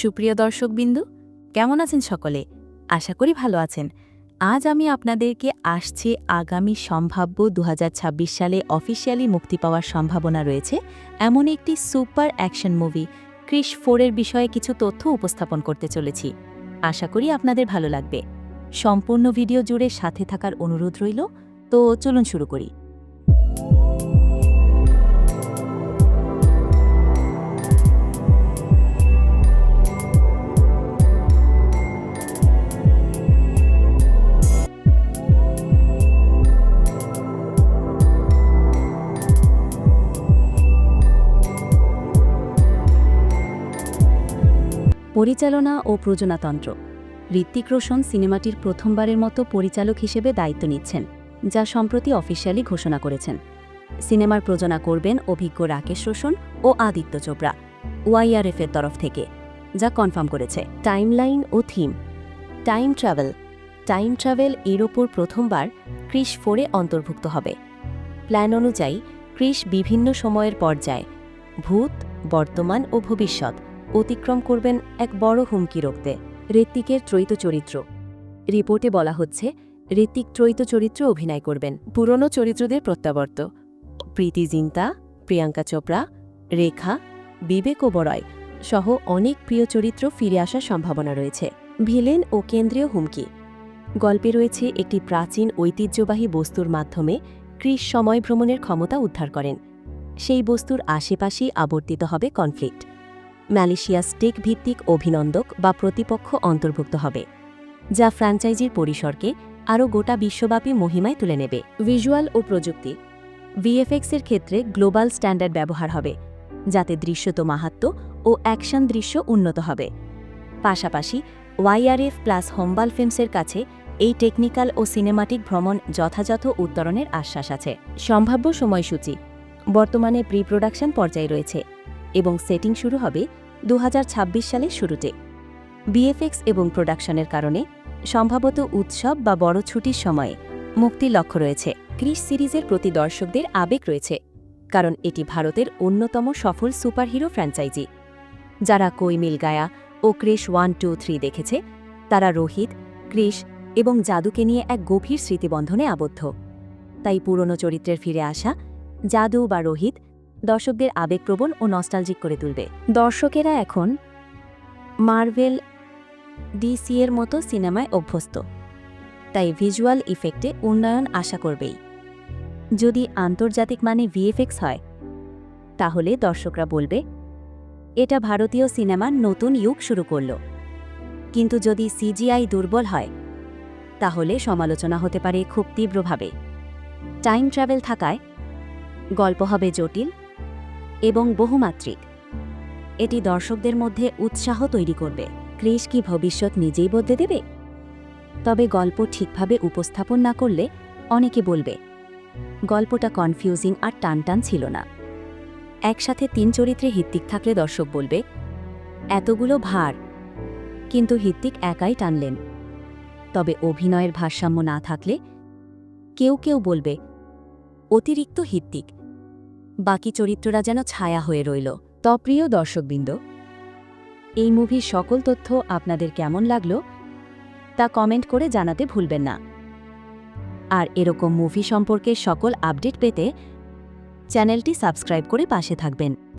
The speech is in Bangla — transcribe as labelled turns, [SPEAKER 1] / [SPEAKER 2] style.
[SPEAKER 1] সুপ্রিয় দর্শকবিন্দু, কেমন আছেন সকলে? আশা করি ভালো আছেন। আজ আমি আপনাদেরকে আসছে আগামী সম্ভাব্য দু হাজার ছাব্বিশ সালে অফিসিয়ালি মুক্তি পাওয়ার সম্ভাবনা রয়েছে এমন একটি সুপার অ্যাকশন মুভি ক্রিস ফোরের বিষয়ে কিছু তথ্য উপস্থাপন করতে চলেছি। আশা করি আপনাদের ভালো লাগবে। সম্পূর্ণ ভিডিও জুড়ে সাথে থাকার অনুরোধ রইল। তো চলুন শুরু করি। পরিচালনা ও প্রযোজনাতন্ত্র ঋত্বিক রোশন সিনেমাটির প্রথমবারের মতো পরিচালক হিসেবে দায়িত্ব নিচ্ছেন, যা সম্প্রতি অফিসিয়ালি ঘোষণা করেছেন। সিনেমার প্রযোজনা করবেন অভিজ্ঞ রাকেশ রোশন ও আদিত্য চোপড়া, ওয়াইআরএফের তরফ থেকে, যা কনফার্ম করেছে। টাইমলাইন ও theme. Time travel. Time travel এর ওপর প্রথমবার ক্রিশ ফোরে অন্তর্ভুক্ত হবে। প্ল্যান অনুযায়ী ক্রিশ বিভিন্ন সময়ের পর্যায়ে, ভূত, বর্তমান ও ভবিষ্যৎ অতিক্রম করবেন এক বড় হুমকি রোখতে ঋত্বিকের ত্রৈত চরিত্র। রিপোর্টে বলা হচ্ছে, ঋত্বিক ত্রৈত চরিত্র অভিনয় করবেন। পুরনো চরিত্রদের প্রত্যাবর্ত। প্রীতি জিন্তা, প্রিয়াঙ্কা চোপড়া, রেখা, বিবেক ওবরয় সহ অনেক প্রিয় চরিত্র ফিরে আসার সম্ভাবনা রয়েছে। ভিলেন ও কেন্দ্রীয় হুমকি। গল্পে রয়েছে একটি প্রাচীন ঐতিহ্যবাহী বস্তুর মাধ্যমে ক্রিস সময় ভ্রমণের ক্ষমতা উদ্ধার করেন। সেই বস্তুর আশেপাশেই আবর্তিত হবে কনফ্লিক্ট। ম্যালেশিয়াস টেক ভিত্তিক অভিনন্দক বা প্রতিপক্ষ অন্তর্ভুক্ত হবে, যা ফ্র্যাঞ্চাইজির পরিসরকে আরও গোটা বিশ্বব্যাপী মহিমায় তুলে নেবে। ভিজুয়াল ও প্রযুক্তি ভিএফএক্সের ক্ষেত্রে গ্লোবাল স্ট্যান্ডার্ড ব্যবহার হবে, যাতে দৃশ্যত মাহাত্ম ও অ্যাকশন দৃশ্য উন্নত হবে। পাশাপাশি ওয়াইআরএফ প্লাস হোমবাল ফিল্মসের কাছে এই টেকনিক্যাল ও সিনেমাটিক ভ্রমণ যথাযথ উত্তরণের আশ্বাস আছে। সম্ভাব্য সময়সূচি, বর্তমানে প্রি প্রোডাকশন পর্যায়ে রয়েছে। এবং সেটিং শুরু হবে দু সালের শুরুতে। বিএফএক্স এবং প্রোডাকশনের কারণে সম্ভবত উৎসব বা বড় ছুটির সময়ে মুক্তির লক্ষ্য রয়েছে। ক্রিস সিরিজের প্রতি দর্শকদের আবেগ রয়েছে, কারণ এটি ভারতের অন্যতম সফল সুপারহিরো ফ্র্যাঞ্চাইজি। যারা কৈমিল গায়া ও ক্রিশ ওয়ান, টু, থ্রি দেখেছে, তারা রোহিত, ক্রিশ এবং জাদুকে নিয়ে এক গভীর স্মৃতিবন্ধনে আবদ্ধ। তাই পুরনো চরিত্রের ফিরে আসা জাদু বা রোহিত দর্শকদের আবেগপ্রবণ ও নস্টালজিক করে তুলবে। দর্শকেরা এখন মার্ভেল ডিসি এর মতো সিনেমায় অভ্যস্ত। তাই ভিজুয়াল ইফেক্টে উন্নয়ন আশা করবেই। যদি আন্তর্জাতিক মানে ভিএফএক্স হয়, তাহলে দর্শকরা বলবে, এটা ভারতীয় সিনেমার নতুন যুগ শুরু করল। কিন্তু যদি সিজিআই দুর্বল হয়, তাহলে সমালোচনা হতে পারে খুব তীব্রভাবে। টাইম ট্রাভেল থাকায় গল্প হবে জটিল এবং বহুমাত্রিক। এটি দর্শকদের মধ্যে উৎসাহ তৈরি করবে। ক্রিস কি ভবিষ্যৎ নিজেই বদলে দেবে? তবে গল্প ঠিকভাবে উপস্থাপন না করলে অনেকে বলবে, গল্পটা কনফিউজিং আর টানটান ছিল না। একসাথে তিন চরিত্রে হিত্তিক থাকলে দর্শক বলবে, এতগুলো ভার। কিন্তু হিত্তিক একাই টানলেন। তবে অভিনয়ের ভারসাম্য না থাকলে কেউ কেউ বলবে, অতিরিক্ত হিত্তিক। বাকি চরিত্ররা যেন ছায়া হয়ে রইল। তপ্রিয় দর্শকবৃন্দ, এই মুভির সকল তথ্য আপনাদের কেমন লাগল তা কমেন্ট করে জানাতে ভুলবেন না। আর এরকম মুভি সম্পর্কে সকল আপডেট পেতে চ্যানেলটি সাবস্ক্রাইব করে পাশে থাকবেন।